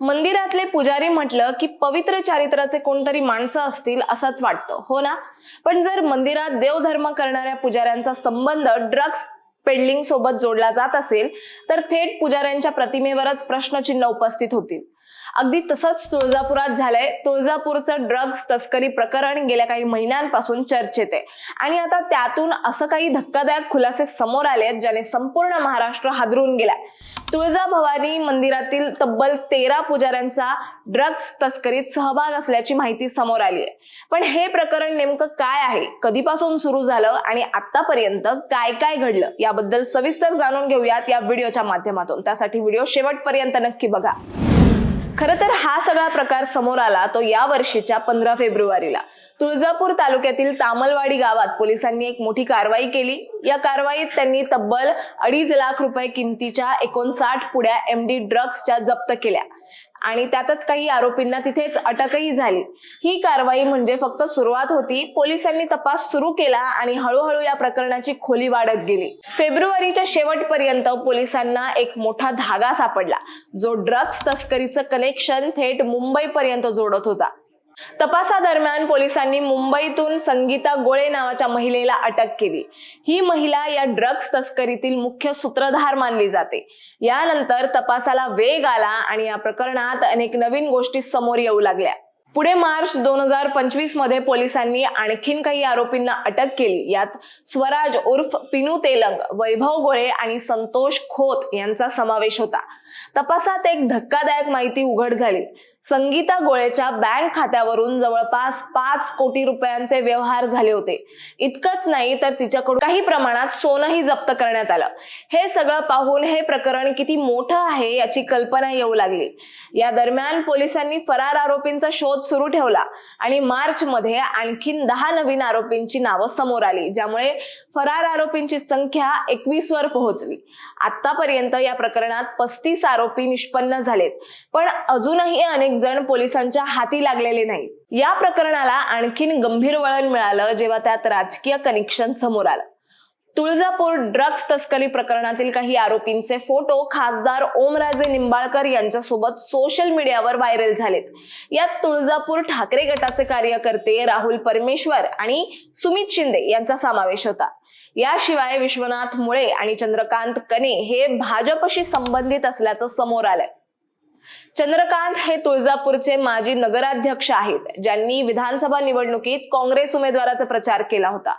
मंदिरातले पुजारी म्हटलं की पवित्र चारित्र्याचे कोणतरी माणसं असतील असंच वाटतं. हो ना? पण जर मंदिरात देवधर्म करणाऱ्या पुजाऱ्यांचा संबंध ड्रग्ज पेडलिंग सोबत जोडला जात असेल तर थेट पुजाऱ्यांच्या प्रतिमेवरच प्रश्नचिन्ह उपस्थित होतील. अगदी तसंच तुळजापुरात झालंय. तुळजापूरचं ड्रग्ज तस्करी प्रकरण गेल्या काही महिन्यांपासून चर्चेत आहे. आणि आता त्यातून असं काही धक्कादायक खुलासे समोर आले आहेत ज्याने संपूर्ण महाराष्ट्र हादरून गेलाय. तुळजाभवानी मंदिरातील तब्बल तेरा पुजाऱ्यांचा ड्रग्ज तस्करीत सहभाग असल्याची माहिती समोर आली आहे. पण हे प्रकरण नेमकं काय आहे? कधीपासून सुरू झालं आणि आतापर्यंत काय काय घडलं? याबद्दल सविस्तर जाणून घेऊयात या व्हिडिओच्या माध्यमातून. त्यासाठी व्हिडिओ शेवटपर्यंत नक्की बघा. खरं तर हा सगळा प्रकार समोर आला तो या वर्षीच्या पंधरा फेब्रुवारीला. तुळजापूर तालुक्यातील तामलवाडी गावात पोलिसांनी एक मोठी कारवाई केली. या कारवाईत त्यांनी तब्बल अडीच लाख रुपये किमतीच्या एकोणसाठ पुड्या एम डी ड्रग्सच्या जप्त केल्या. आणि त्यातच काही आरोपींना तिथेच अटकही झाली. ही कारवाई म्हणजे फक्त सुरुवात होती पोलिसांनी तपास सुरू केला आणि हळूहळू या प्रकरणाची खोली वाढत गेली. फेब्रुवारीच्या शेवटपर्यंत पोलिसांना एक मोठा धागा सापडला. जो ड्रग्स तस्करीचं कनेक्शन थेट मुंबईपर्यंत जोडत होता. तपासादरम्यान पोलिसांनी मुंबईतून संगीता गोळे नावाच्या महिलेला अटक केली. ही महिला या ड्रग्ज तस्करीतील मुख्य सूत्रधार मानली जाते. यानंतर तपासाला वेग आला आणि या प्रकरणात अनेक नवीन गोष्टी समोर येऊ लागल्या. पुढे मार्च दोन हजार पंचवीसमध्ये पोलिसांनी आणखीन काही आरोपींना अटक केली. यात स्वराज उर्फ पिनू तेलंग वैभव गोळे आणि संतोष खोत यांचा समावेश होता. तपासात एक धक्कादायक माहिती उघड झाली. संगीता गोळेच्या बँक खात्यावरून जवळपास पाच कोटी रुपयांचे व्यवहार झाले होते. इतकंच नाही तर तिच्याकडून काही प्रमाणात सोनंही जप्त करण्यात आलं. हे सगळं पाहून हे प्रकरण किती मोठं आहे याची कल्पना येऊ लागली. या दरम्यान पोलिसांनी फरार आरोपींचा शोध सुरू ठेवला आणि मार्च मध्ये आणखीन दहा नवीन आरोपींची नावं समोर आली ज्यामुळे फरार आरोपींची संख्या एकवीस वर पोहोचली. आतापर्यंत या प्रकरणात पस्तीस आरोपी निष्पन्न झालेत. पण अजूनही अनेक जण पोलिसांच्या हाती लागलेले नाही या प्रकरणाला आणखीन गंभीर वळण मिळालं जेव्हा त्यात राजकीय कनेक्शन समोर आलं. तुळजापूर ड्रग्ज तस्करी प्रकरणातील काही आरोपींचे फोटो खासदार ओमराजे निंबाळकर यांच्यासोबत सोशल मीडियावर व्हायरल झालेत. यात तुळजापूर ठाकरे गटाचे कार्यकर्ते राहुल परमेश्वर आणि सुमित शिंदे यांचा समावेश होता. याशिवाय विश्वनाथ मुळे आणि चंद्रकांत कने हे भाजपशी संबंधित असल्याचं समोर आलंय. चंद्रकांत हे तुळजापूरचे माजी नगराध्यक्ष आहेत ज्यांनी विधानसभा निवडणुकीत काँग्रेस उमेदवाराचा प्रचार केला होता.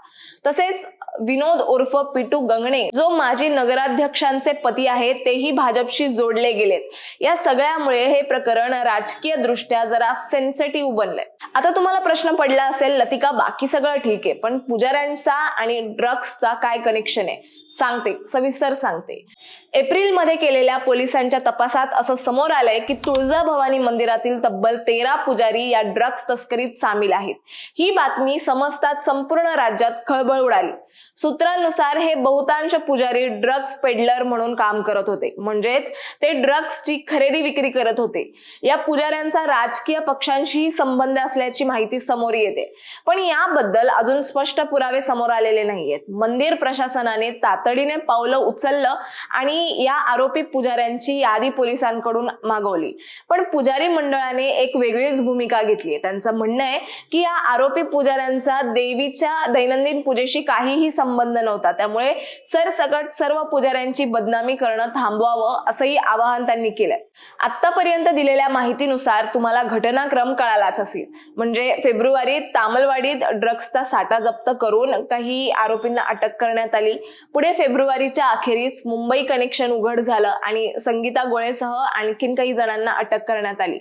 तसेच विनोद उर्फ पिटू गंगणे जो माजी नगराध्यक्षांचे पती आहेत तेही भाजपशी जोडले गेलेत. या सगळ्यामुळे हे प्रकरण राजकीय दृष्ट्या जरा सेन्सिटिव्ह बनलंय. आता तुम्हाला प्रश्न पडला असेल लतिका बाकी सगळं ठीक आहे पण पुजाऱ्यांचा आणि ड्रग्सचा काय कनेक्शन आहे? सांगते सविस्तर सांगते. एप्रिलमध्ये केलेल्या पोलिसांच्या तपासात असं समोर आलंय की तुळजाभवानी मंदिरातील तब्बल तेरा पुजारी या ड्रग्ज तस्करीत सामील आहेत. ही बातमी समजतात संपूर्ण राज्यात खळबळ उडाली. सूत्रांनुसार हे बहुतांश पुजारी ड्रग्ज पेडलर म्हणून काम करत होते. म्हणजेच ते ड्रग्जची खरेदी विक्री करत होते. या पुजाऱ्यांचा राजकीय पक्षांशीही संबंध असल्याची माहिती समोर येते. पण याबद्दल अजून स्पष्ट पुरावे समोर आलेले नाहीयेत. मंदिर प्रशासनाने तातडीने पावलं उचललं आणि या आरोपी पुजाऱ्यांची यादी पोलिसांकडून मागवली. पण पुजारी मंडळाने एक वेगळीच भूमिका घेतली त्यांचं म्हणणं आहे की या आरोपी पुजाऱ्यांचा देवीच्या दैनंदिन पूजेशी काहीही संबंध नव्हता. त्यामुळे सरसकट सर्व पुजाऱ्यांची बदनामी करणं थांबवावं असंही आवाहन त्यांनी केलंय. आतापर्यंत दिलेल्या माहितीनुसार तुम्हाला घटनाक्रम कळालाच असेल. म्हणजे फेब्रुवारीत तामलवाडीत ड्रग्सचा साठा जप्त करून काही आरोपींना अटक करण्यात आली. पुढे फेब्रुवारीच्या अखेरीस मुंबई कनेक्शन उघड झालं आणि संगीता गोळेसह आणखीन काही जणांना अटक करण्यात आली.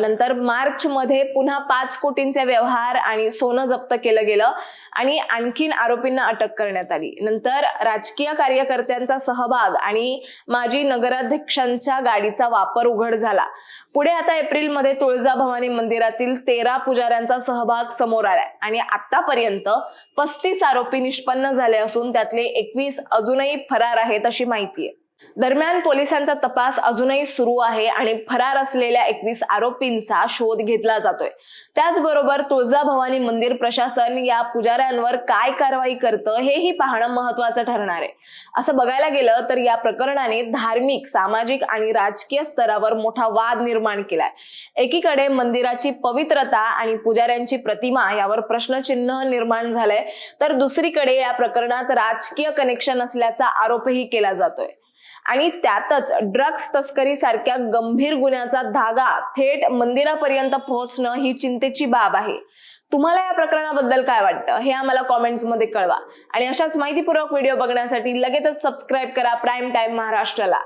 नंतर मार्च मध्ये पुन्हा पाच कोटींचे व्यवहार आणि सोनं जप्त केलं गेलं आणि आणखीन आरोपींना अटक करण्यात आली. नंतर राजकीय कार्यकर्त्यांचा सहभाग आणि माजी नगराध्यक्षांच्या गाडीचा वापर उघड झाला. पुढे आता एप्रिलमध्ये तुळजाभवानी मंदिरातील तेरा पुजाऱ्यांचा सहभाग समोर आलाय आणि आतापर्यंत पस्तीस आरोपी निष्पन्न झाले असून त्यातले एकवीस अजूनही फरार आहेत अशी माहिती आहे. दरम्यान पोलिसांचा तपास अजूनही सुरू आहे आणि फरार असलेल्या एकवीस आरोपींचा शोध घेतला जातोय. त्याचबरोबर तुळजाभवानी मंदिर प्रशासन या पुजाऱ्यांवर काय कारवाई करतं हेही पाहणं महत्वाचं ठरणार आहे. असं बघायला गेलं तर या प्रकरणाने धार्मिक सामाजिक आणि राजकीय स्तरावर मोठा वाद निर्माण केलाय. एकीकडे मंदिराची पवित्रता आणि पुजाऱ्यांची प्रतिमा यावर प्रश्नचिन्ह निर्माण झालंय तर दुसरीकडे या प्रकरणात राजकीय कनेक्शन असल्याचा आरोपही केला जातोय. आणि त्यातच ड्रग्ज तस्करी सारख्या गंभीर गुन्ह्याचा धागा थेट मंदिरापर्यंत पोहोचणं ही चिंतेची बाब आहे. तुम्हाला या प्रकरणाबद्दल काय वाटतं हे आम्हाला कॉमेंट्समध्ये कळवा. आणि अशाच माहितीपूर्वक व्हिडिओ बघण्यासाठी लगेचच सबस्क्राईब करा प्राईम टाइम महाराष्ट्राला.